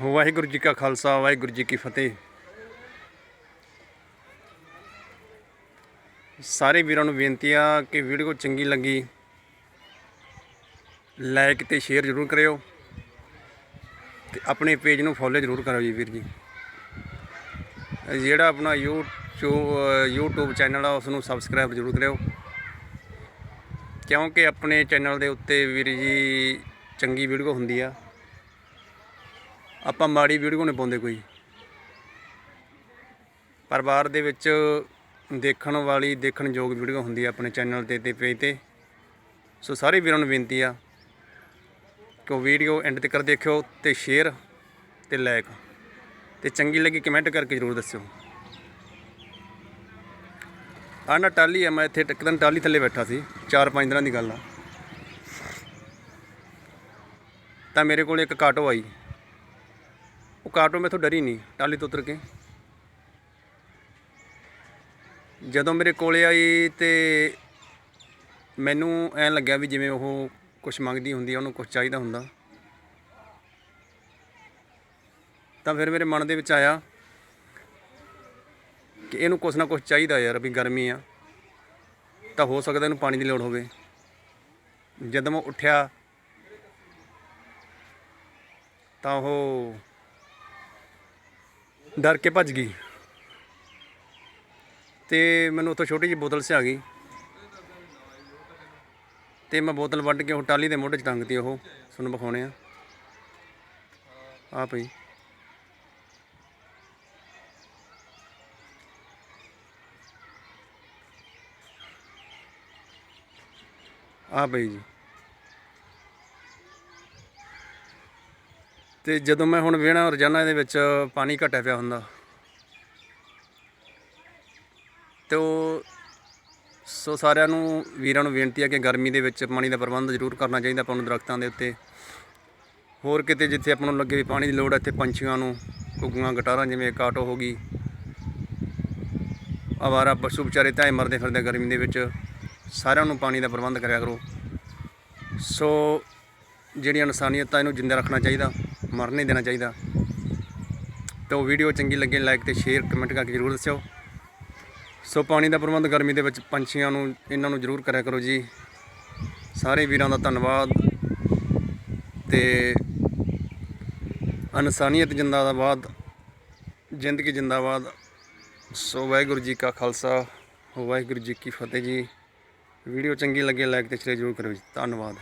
ਵਾਹਿਗੁਰੂ ਜੀ ਕਾ ਖਾਲਸਾ, ਵਾਹਿਗੁਰੂ ਜੀ ਕੀ ਫਤਿਹ। ਸਾਰੇ ਵੀਰਾਂ ਨੂੰ ਬੇਨਤੀ ਆ ਕਿ ਵੀਡੀਓ ਚੰਗੀ ਲੱਗੀ ਲਾਈਕ ਤੇ ਸ਼ੇਅਰ ਜ਼ਰੂਰ ਕਰਿਓ ਤੇ ਆਪਣੇ ਪੇਜ ਨੂੰ ਫੋਲੋ ਜ਼ਰੂਰ ਕਰਿਓ ਜੀ ਵੀਰ ਜੀ। ਜਿਹੜਾ ਆਪਣਾ YouTube YouTube ਚੈਨਲ ਆ ਉਸ ਨੂੰ ਸਬਸਕ੍ਰਾਈਬ ਜ਼ਰੂਰ ਕਰਿਓ। ਕਿਉਂਕਿ ਆਪਣੇ ਚੈਨਲ ਦੇ ਉੱਤੇ ਵੀਰ ਜੀ ਚੰਗੀ ਵੀਡੀਓ ਹੁੰਦੀ ਆ। ਆਪਾਂ ਮਾੜੀ ਵੀਡੀਓ ਨਹੀਂ ਪਾਉਂਦੇ ਕੋਈ। ਪਰਿਵਾਰ ਦੇ ਵਿੱਚ ਦੇਖਣ ਵਾਲੀ ਦੇਖਣ ਯੋਗ ਵੀਡੀਓ ਹੁੰਦੀ ਆ ਆਪਣੇ ਚੈਨਲ ਤੇ ਤੇ ਪੇਜ ਤੇ। ਸੋ ਸਾਰੇ ਵੀਰਾਂ ਨੂੰ ਬੇਨਤੀ ਆ ਕਿ ਉਹ ਵੀਡੀਓ ਐਂਡ ਤੱਕ ਦੇਖਿਓ ਤੇ ਸ਼ੇਅਰ ਤੇ ਲਾਈਕ ਤੇ ਚੰਗੀ ਲੱਗੀ ਕਮੈਂਟ ਕਰਕੇ ਜ਼ਰੂਰ ਦੱਸਿਓ। ਆਹ ਨਾ ਟਾਲੀ ਆ, ਮੈਂ ਇੱਥੇ ਇੱਕ ਦਿਨ ਟਾਲੀ ਥੱਲੇ ਬੈਠਾ ਸੀ 4-5 ਦਿਨਾਂ ਦੀ ਗੱਲ ਆ। ਤਾਂ ਮੇਰੇ ਕੋਲ ਇੱਕ ਕਾਟੋ ਆਈ। ਉਹ ਕਾਟੋ ਮੈਥੋਂ ਡਰੀ ਨਹੀਂ ਟਾਲੀ ਤੋਂ ਉਤਰ ਕੇ। ਜਦੋਂ ਮੇਰੇ ਕੋਲੇ ਆਈ ਤੇ ਮੈਨੂੰ ਐਂ ਲੱਗਿਆ ਵੀ ਜਿਵੇਂ ਉਹ ਕੁਝ ਮੰਗਦੀ ਹੁੰਦੀ ਆ, ਉਹਨੂੰ ਕੁਝ ਚਾਹੀਦਾ ਹੁੰਦਾ। ਤਾਂ ਫਿਰ ਮੇਰੇ ਮਨ ਦੇ ਵਿੱਚ ਆਇਆ ਕਿ ਇਹਨੂੰ ਕੁਛ ਨਾ ਕੁਛ ਚਾਹੀਦਾ ਯਾਰ ਵੀ ਗਰਮੀ ਆ। ਤਾਂ ਹੋ ਸਕਦਾ ਇਹਨੂੰ ਪਾਣੀ ਦੀ ਲੋੜ ਹੋਵੇ। ਜਦੋਂ ਮੈਂ ਉੱਠਿਆ ਤਾਂ ਉਹ ਡਰ ਕੇ ਭੱਜ ਗਈ। ਤੇ ਮੈਨੂੰ ਉੱਥੋਂ ਛੋਟੀ ਜਿਹੀ ਬੋਤਲ ਸਿਆ ਗਈ। ਤੇ ਮੈਂ ਬੋਤਲ ਵੱਢ ਕੇ ਉਹ ਟਾਲੀ ਦੇ ਮੋਢੇ 'ਚ ਟੰਗਤੀ ਉਹ, ਤੁਹਾਨੂੰ ਵਿਖਾਉਣੇ ਆ। ਆ ਪਈ ਆ ਪਈ ਜੀ। ਤੇ ਜਦੋਂ ਮੈਂ ਹੁਣ ਵੇਣਾ ਰੋਜ਼ਾਨਾ ਇਹਦੇ ਵਿੱਚ ਪਾਣੀ ਘਟਿਆ ਪਿਆ ਹੁੰਦਾ, ਤੇ ਉਹ ਸੋ ਸਾਰਿਆਂ ਨੂੰ, ਵੀਰਾਂ ਨੂੰ ਬੇਨਤੀ ਹੈ ਕਿ ਗਰਮੀ ਦੇ ਵਿੱਚ ਪਾਣੀ ਦਾ ਪ੍ਰਬੰਧ ਜ਼ਰੂਰ ਕਰਨਾ ਚਾਹੀਦਾ ਆਪਾਂ ਨੂੰ ਦਰਖਤਾਂ ਦੇ ਉੱਤੇ। ਹੋਰ ਕਿਤੇ ਜਿੱਥੇ ਆਪਾਂ ਨੂੰ ਲੱਗੇ ਵੀ ਪਾਣੀ ਦੀ ਲੋੜ ਹੈ ਇੱਥੇ ਪੰਛੀਆਂ ਨੂੰ, ਘੁੱਗੀਆਂ, ਗਟਾਰਾਂ ਜਿਵੇਂ ਕਾਟੋ ਹੋ ਗਈ, ਆਵਾਰਾ ਪਸ਼ੂ ਵਿਚਾਰੇ ਤਾਂ ਮਰਦੇ ਫਿਰਦੇ ਗਰਮੀ ਦੇ ਵਿੱਚ, ਸਾਰਿਆਂ ਨੂੰ ਪਾਣੀ ਦਾ ਪ੍ਰਬੰਧ ਕਰਿਆ ਕਰੋ। ਸੋ ਜਿਹੜੀਆਂ ਇਨਸਾਨੀਅਤ ਆ ਇਹਨੂੰ ਜਿੰਦਾ ਰੱਖਣਾ ਚਾਹੀਦਾ। ਮਰਨ ਨਹੀਂ ਦੇਣਾ ਚਾਹੀਦਾ। ਤਾਂ ਉਹ ਵੀਡੀਓ ਚੰਗੀ ਲੱਗੇ ਲਾਈਕ ਤੇ ਸ਼ੇਅਰ ਕਮੈਂਟ ਕਰਕੇ ਜ਼ਰੂਰ ਦੱਸਿਓ। ਸੋ ਪਾਣੀ ਦਾ ਪ੍ਰਬੰਧ ਗਰਮੀ ਦੇ ਵਿੱਚ ਪੰਛੀਆਂ ਨੂੰ, ਇਹਨਾਂ ਨੂੰ ਜ਼ਰੂਰ ਕਰਿਆ ਕਰੋ ਜੀ। ਸਾਰੇ ਵੀਰਾਂ ਦਾ ਧੰਨਵਾਦ। ਤੇ ਇਨਸਾਨੀਅਤ ਜਿੰਦਾਬਾਦ, ਜ਼ਿੰਦਗੀ ਜਿੰਦਾਬਾਦ। ਸੋ ਵਾਹਿਗੁਰੂ ਜੀ ਕਾ ਖਾਲਸਾ, ਵਾਹਿਗੁਰੂ ਜੀ ਕੀ ਫਤਿਹ ਜੀ। ਵੀਡੀਓ ਚੰਗੀ ਲੱਗੇ ਲਾਈਕ ਤੇ ਸ਼ੇਅਰ ਜ਼ਰੂਰ ਕਰੋ ਜੀ। ਧੰਨਵਾਦ।